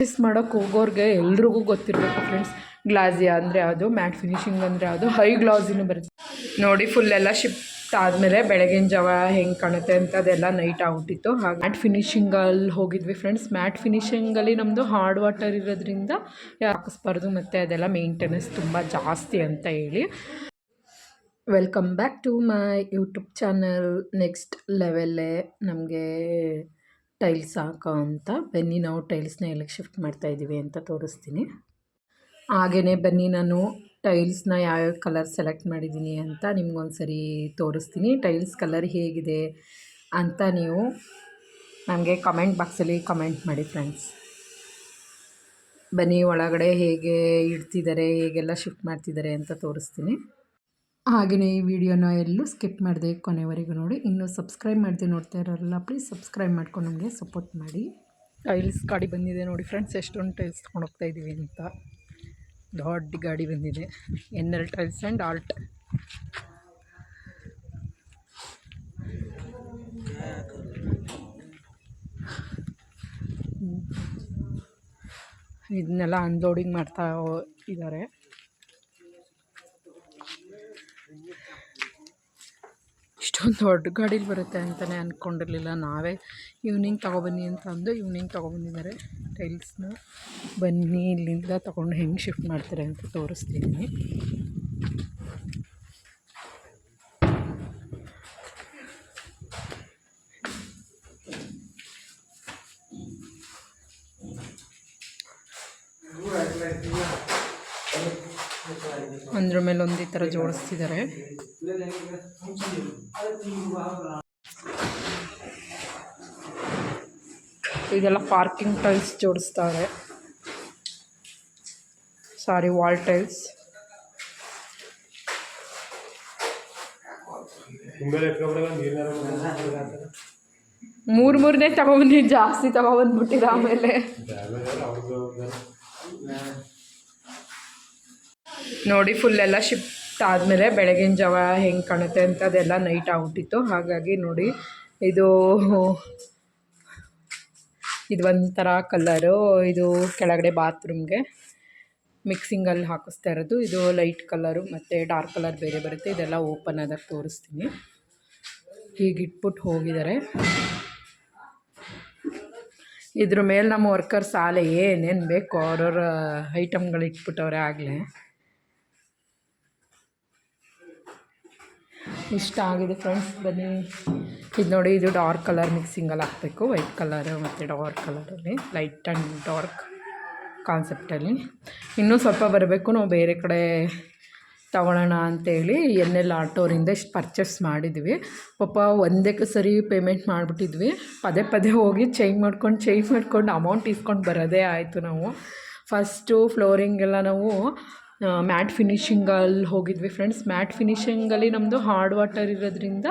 Miss ಮಾಡೋಕ್ಕೆ ಹೋಗೋರಿಗೆ ಎಲ್ರಿಗೂ ಗೊತ್ತಿರಬೇಕು ಫ್ರೆಂಡ್ಸ್ ಗ್ಲಾಸಿಯಾ ಅಂದರೆ ಯಾವುದು ಮ್ಯಾಟ್ ಫಿನಿಶಿಂಗ್ ಅಂದರೆ ಯಾವುದು ಹೈ ಗ್ಲಾಸಿನೂ ಬರುತ್ತೆ. ನೋಡಿ ಫುಲ್ ಎಲ್ಲ ಶಿಫ್ಟ್ ಆದಮೇಲೆ ಬೆಳಗಿನ ಜಾವ ಹೆಂಗೆ ಕಾಣುತ್ತೆ ಅಂತ ಅದೆಲ್ಲ ನೈಟ್ ಆಗ್ಬಿಟ್ಟಿತ್ತು. ಹಾಗೆ ಮ್ಯಾಟ್ ಫಿನಿಶಿಂಗಲ್ಲಿ ಹೋಗಿದ್ವಿ ಫ್ರೆಂಡ್ಸ್ ಮ್ಯಾಟ್ ಫಿನಿಶಿಂಗಲ್ಲಿ ನಮ್ಮದು ಹಾರ್ಡ್ ವಾಟರ್ ಇರೋದ್ರಿಂದ ಹಾಕಿಸ್ಬಾರ್ದು ಮತ್ತು ಅದೆಲ್ಲ ಮೇಂಟೆನೆನ್ಸ್ ತುಂಬ ಜಾಸ್ತಿ ಅಂತ ಹೇಳಿ. Welcome back to my YouTube channel next ಲೆವೆಲ್ಲೇ ನಮಗೆ ಟೈಲ್ಸ್ ಹಾಕೋ ಅಂತ ಬನ್ನಿ ನಾವು ಟೈಲ್ಸ್ನ ಎಲ್ಲಿಗೆ ಶಿಫ್ಟ್ ಮಾಡ್ತಾ ಇದ್ದೀವಿ ಅಂತ ತೋರಿಸ್ತೀನಿ. ಹಾಗೆಯೇ ಬನ್ನಿ ನಾನು ಟೈಲ್ಸ್ನ ಯಾವ್ಯಾವ ಕಲರ್ ಸೆಲೆಕ್ಟ್ ಮಾಡಿದ್ದೀನಿ ಅಂತ ನಿಮ್ಗೊಂದು ಸರಿ ತೋರಿಸ್ತೀನಿ. ಟೈಲ್ಸ್ ಕಲರ್ ಹೇಗಿದೆ ಅಂತ ನೀವು ನನಗೆ ಕಮೆಂಟ್ ಬಾಕ್ಸಲ್ಲಿ ಕಮೆಂಟ್ ಮಾಡಿ ಫ್ರೆಂಡ್ಸ್. ಬನ್ನಿ ಒಳಗಡೆ ಹೇಗೆ ಇಡ್ತಿದ್ದಾರೆ, ಹೇಗೆಲ್ಲ ಶಿಫ್ಟ್ ಮಾಡ್ತಿದ್ದಾರೆ ಅಂತ ತೋರಿಸ್ತೀನಿ. ಹಾಗೆಯೇ ಈ ವಿಡಿಯೋನ ಎಲ್ಲೂ ಸ್ಕಿಪ್ ಮಾಡಿದೆ ಕೊನೆವರೆಗೂ ನೋಡಿ. ಇನ್ನೂ ಸಬ್ಸ್ಕ್ರೈಬ್ ಮಾಡದೆ ನೋಡ್ತಾ ಇರೋರಲ್ಲ ಪ್ಲೀಸ್ ಸಬ್ಸ್ಕ್ರೈಬ್ ಮಾಡ್ಕೊಂಡು ನಮಗೆ ಸಪೋರ್ಟ್ ಮಾಡಿ. ಟೈಲ್ಸ್ ಗಾಡಿ ಬಂದಿದೆ ನೋಡಿ ಫ್ರೆಂಡ್ಸ್ ಎಷ್ಟೊಂದು ಟೈಲ್ಸ್ ತೊಗೊಂಡು ಹೋಗ್ತಾ ಇದ್ದೀವಿ ಅಂತ. ದೊಡ್ಡ ಗಾಡಿ ಬಂದಿದೆ. N L tiles and alt ಇದನ್ನೆಲ್ಲ ಅನ್ಲೋಡಿಂಗ್ ಮಾಡ್ತಾ ಇದ್ದಾರೆ. ಇಷ್ಟೊಂದು ದೊಡ್ಡ ಗಾಡೀಲಿ ಬರುತ್ತೆ ಅಂತಲೇ ಅಂದ್ಕೊಂಡಿರಲಿಲ್ಲ ನಾವೇ ಈವ್ನಿಂಗ್ ತೊಗೊಬನ್ನಿ ಅಂತ ಅಂದು ಈವ್ನಿಂಗ್ ತೊಗೊಬಂದಿದ್ದಾರೆ, ಟೈಲ್ಸ್ನ ಬನ್ನಿ, ಇಲ್ಲಿಂದ ತೊಗೊಂಡು ಹೆಂಗೆ ಶಿಫ್ಟ್ ಮಾಡ್ತಾರೆ ಅಂತ ತೋರಿಸ್ತೀನಿ. ಒಂದ್ರ ಮೇಲೆ ಒಂದು ಈ ಜೋಡಿಸ್ತಿದ್ದಾರೆ ಇದೆಲ್ಲ ಪಾರ್ಕಿಂಗ್ ಟೈಲ್ಸ್ ಜೋಡಿಸ್ತಾರೆ. ಸಾರಿ ವಾಲ್ ಟೈಲ್ಸ್ ಮೂರು ಮೂರನೇ ತಗೊಬಂದು ಜಾಸ್ತಿ ತಗೊಬಂದ್ಬಿಟ್ಟಿರ ಆಮೇಲೆ. ನೋಡಿ ಫುಲ್ ಎಲ್ಲ ಶಿಫ್ಟ್ ಆದಮೇಲೆ ಬೆಳಗಿನ ಜಾವ ಹೆಂಗೆ ಕಾಣುತ್ತೆ ಅಂತ ಅದೆಲ್ಲ ನೈಟ್ ಆಗ್ಬಿಟ್ಟಿತ್ತು. ಹಾಗಾಗಿ ನೋಡಿ, ಇದು ಇದು ಒಂಥರ ಕಲ್ಲರು ಇದು ಕೆಳಗಡೆ ಬಾತ್ರೂಮ್ಗೆ ಮಿಕ್ಸಿಂಗಲ್ಲಿ ಹಾಕಿಸ್ತಾ ಇರೋದು. ಇದು ಲೈಟ್ ಕಲರು ಮತ್ತು ಡಾರ್ಕ್ ಕಲರ್ ಬೇರೆ ಬರುತ್ತೆ. ಇದೆಲ್ಲ ಓಪನ್ ಆದಾಗ ತೋರಿಸ್ತೀನಿ. ಹೀಗೆ ಇಟ್ಬಿಟ್ಟು ಹೋಗಿದ್ದಾರೆ. ಇದ್ರ ಮೇಲೆ ನಮ್ಮ ವರ್ಕರ್ಸ್ ಆಲೆ ಏನೇನು ಬೇಕು ಅವ್ರವ್ರ ಐಟಮ್ಗಳು ಇಟ್ಬಿಟ್ಟವ್ರೆ ಆಗಲೇ. ಇಷ್ಟ ಆಗಿದೆ ಫ್ರೆಂಡ್ಸ್ ಬನ್ನಿ. ಇದು ನೋಡಿ, ಇದು ಡಾರ್ಕ್ ಕಲರ್ ಮಿಕ್ಸಿಂಗಲ್ಲಿ ಹಾಕಬೇಕು. ವೈಟ್ ಕಲರ್ ಮತ್ತು ಡಾರ್ಕ್ ಕಲರಲ್ಲಿ ಲೈಟ್ ಆ್ಯಂಡ್ ಡಾರ್ಕ್ ಕಾನ್ಸೆಪ್ಟಲ್ಲಿ ಇನ್ನೂ ಸ್ವಲ್ಪ ಬರಬೇಕು. ನಾವು ಬೇರೆ ಕಡೆ ತಗೊಳ್ಳೋಣ ಅಂತೇಳಿ ಎನ್ ಎಲ್ ಆಟೋರಿಂದ ಇಷ್ಟು ಪರ್ಚೇಸ್ ಮಾಡಿದ್ವಿ. ಪಾಪ ಒಂದಕ್ಕೆ ಸರಿ ಪೇಮೆಂಟ್ ಮಾಡಿಬಿಟ್ಟಿದ್ವಿ. ಪದೇ ಪದೇ ಹೋಗಿ ಚೇಂಜ್ ಮಾಡ್ಕೊಂಡು ಚೇಂಜ್ ಮಾಡ್ಕೊಂಡು ಅಮೌಂಟ್ ಇಸ್ಕೊಂಡು ಬರೋದೇ ಆಯಿತು ನಾವು. ಫಸ್ಟು ಫ್ಲೋರಿಂಗೆಲ್ಲ ನಾವು ಮ್ಯಾಟ್ ಫಿನಿಷಿಂಗಲ್ಲಿ ಹೋಗಿದ್ವಿ ಫ್ರೆಂಡ್ಸ್. ಮ್ಯಾಟ್ ಫಿನಿಷಿಂಗಲ್ಲಿ ನಮ್ಮದು ಹಾರ್ಡ್ ವಾಟರ್ ಇರೋದ್ರಿಂದ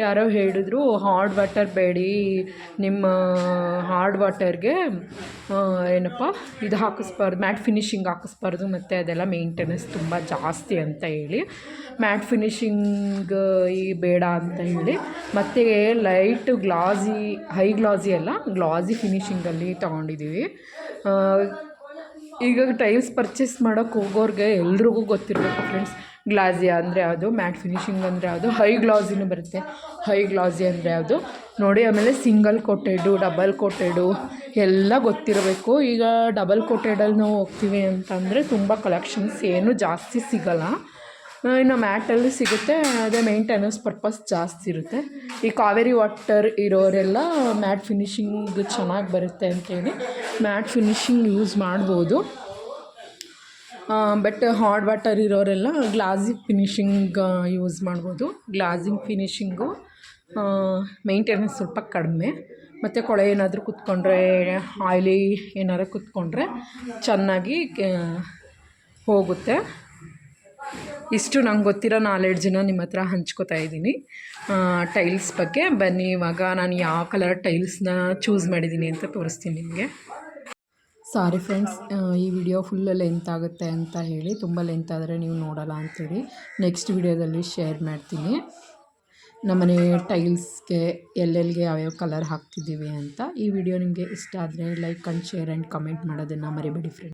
ಯಾರೋ ಹೇಳಿದ್ರು, ಹಾರ್ಡ್ ವಾಟರ್ ಬೇಡಿ, ನಿಮ್ಮ ಹಾರ್ಡ್ ವಾಟರ್ಗೆ ಏನಪ್ಪ, ಇದು ಹಾಕಿಸ್ಬಾರ್ದು, ಮ್ಯಾಟ್ ಫಿನಿಷಿಂಗ್ ಹಾಕಿಸ್ಬಾರ್ದು, ಮತ್ತು ಅದೆಲ್ಲ ಮೇಂಟೆನೆನ್ಸ್ ತುಂಬ ಜಾಸ್ತಿ ಅಂತ ಹೇಳಿ, ಮ್ಯಾಟ್ ಫಿನಿಷಿಂಗ್ ಈ ಬೇಡ ಅಂತ ಹೇಳಿ, ಮತ್ತು ಲೈಟ್ ಗ್ಲಾಸಿ, ಹೈ ಗ್ಲಾಸಿ ಅಲ್ಲ, ಗ್ಲಾಸಿ ಫಿನಿಷಿಂಗಲ್ಲಿ ತೊಗೊಂಡಿದ್ದೀವಿ. ಈಗ ಟೈಲ್ಸ್ ಪರ್ಚೇಸ್ ಮಾಡೋಕ್ಕೆ ಹೋಗೋರಿಗೆ ಎಲ್ರಿಗೂ ಗೊತ್ತಿರಬೇಕು ಫ್ರೆಂಡ್ಸ್ ಗ್ಲಾಸಿಯಾ ಅಂದರೆ ಯಾವುದು? ಮ್ಯಾಟ್ ಫಿನಿಷಿಂಗ್ ಅಂದರೆ ಯಾವುದು? ಹೈ ಗ್ಲಾಸಿನೂ ಬರುತ್ತೆ. ಹೈ ಗ್ಲಾಸಿ ಅಂದರೆ ಯಾವುದು? ನೋಡಿ, ಆಮೇಲೆ ಸಿಂಗಲ್ ಕೋಟೆಡು ಡಬಲ್ ಕೋಟೆಡು ಎಲ್ಲ ಗೊತ್ತಿರಬೇಕು. ಈಗ ಡಬಲ್ ಕೋಟೆಡಲ್ಲಿ ನಾವು ಹೋಗ್ತೀವಿ ಅಂತಂದರೆ ತುಂಬ ಕಲೆಕ್ಷನ್ಸ್ ಏನೂ ಜಾಸ್ತಿ ಸಿಗೋಲ್ಲ. ಇನ್ನು ಮ್ಯಾಟಲ್ಲಿ ಸಿಗುತ್ತೆ, ಅದೇ ಮೇಂಟೆನೆನ್ಸ್ ಪರ್ಪಸ್ ಜಾಸ್ತಿ ಇರುತ್ತೆ. ಈ ಕಾವೇರಿ ವಾಟರ್ ಇರೋರೆಲ್ಲ ಮ್ಯಾಟ್ ಫಿನಿಷಿಂಗ್ ಚೆನ್ನಾಗಿ ಬರುತ್ತೆ ಅಂತೇಳಿ ಮ್ಯಾಟ್ ಫಿನಿಷಿಂಗ್ ಯೂಸ್ ಮಾಡ್ಬೋದು. ಬಟ್ ಹಾರ್ಡ್ ವಾಟರ್ ಇರೋರೆಲ್ಲ ಗ್ಲಾಸಿಂಗ್ ಫಿನಿಷಿಂಗ್ ಯೂಸ್ ಮಾಡ್ಬೋದು. ಗ್ಲಾಸಿಂಗ್ ಫಿನಿಷಿಂಗು ಮೇಂಟೆನೆನ್ಸ್ ಸ್ವಲ್ಪ ಕಡಿಮೆ. ಮತ್ತು ಕೊಳೆ ಏನಾದರೂ ಕುತ್ಕೊಂಡ್ರೆ ಆಯ್ಲಿ ಏನಾದ್ರು ಕುತ್ಕೊಂಡ್ರೆ ಚೆನ್ನಾಗಿ ಹೋಗುತ್ತೆ. ಇಷ್ಟು ನಂಗೆ ಗೊತ್ತಿರೋ ನಾಲೆಡ್ಜನ್ನ ನಿಮ್ಮ ಹತ್ರ ಹಂಚ್ಕೋತಾ ಇದ್ದೀನಿ. ಟೈಲ್ಸ್ ಬಗ್ಗೆ. ಬನ್ನಿ, ಇವಾಗ ನಾನು ಯಾವ ಕಲರ್ ಟೈಲ್ಸ್ನ ಚೂಸ್ ಮಾಡಿದ್ದೀನಿ ಅಂತ ತೋರಿಸ್ತೀನಿ ನಿಮಗೆ. ಸಾರಿ ಫ್ರೆಂಡ್ಸ್ ಈ ವಿಡಿಯೋ ಫುಲ್ ಲೆಂತ್ ಆಗುತ್ತೆ ಅಂತ ಹೇಳಿ, ತುಂಬ ಲೆಂತ್ ಆದರೆ ನೀವು ನೋಡೋಲ್ಲ ಅಂಥೇಳಿ ನೆಕ್ಸ್ಟ್ ವಿಡಿಯೋದಲ್ಲಿ ಶೇರ್ ಮಾಡ್ತೀನಿ. ನಮ್ಮನೆ ಟೈಲ್ಸ್ಗೆ ಎಲ್ಲೆಲ್ಲಿಗೆ ಯಾವ್ಯಾವ ಕಲರ್ ಹಾಕ್ತಿದ್ದೀವಿ ಅಂತ. ಈ ವಿಡಿಯೋ ನಿಮಗೆ ಇಷ್ಟ ಆದರೆ like and share and comment ಮಾಡೋದನ್ನು ಮರಿಬೇಡಿ ಫ್ರೆಂಡ್ಸ್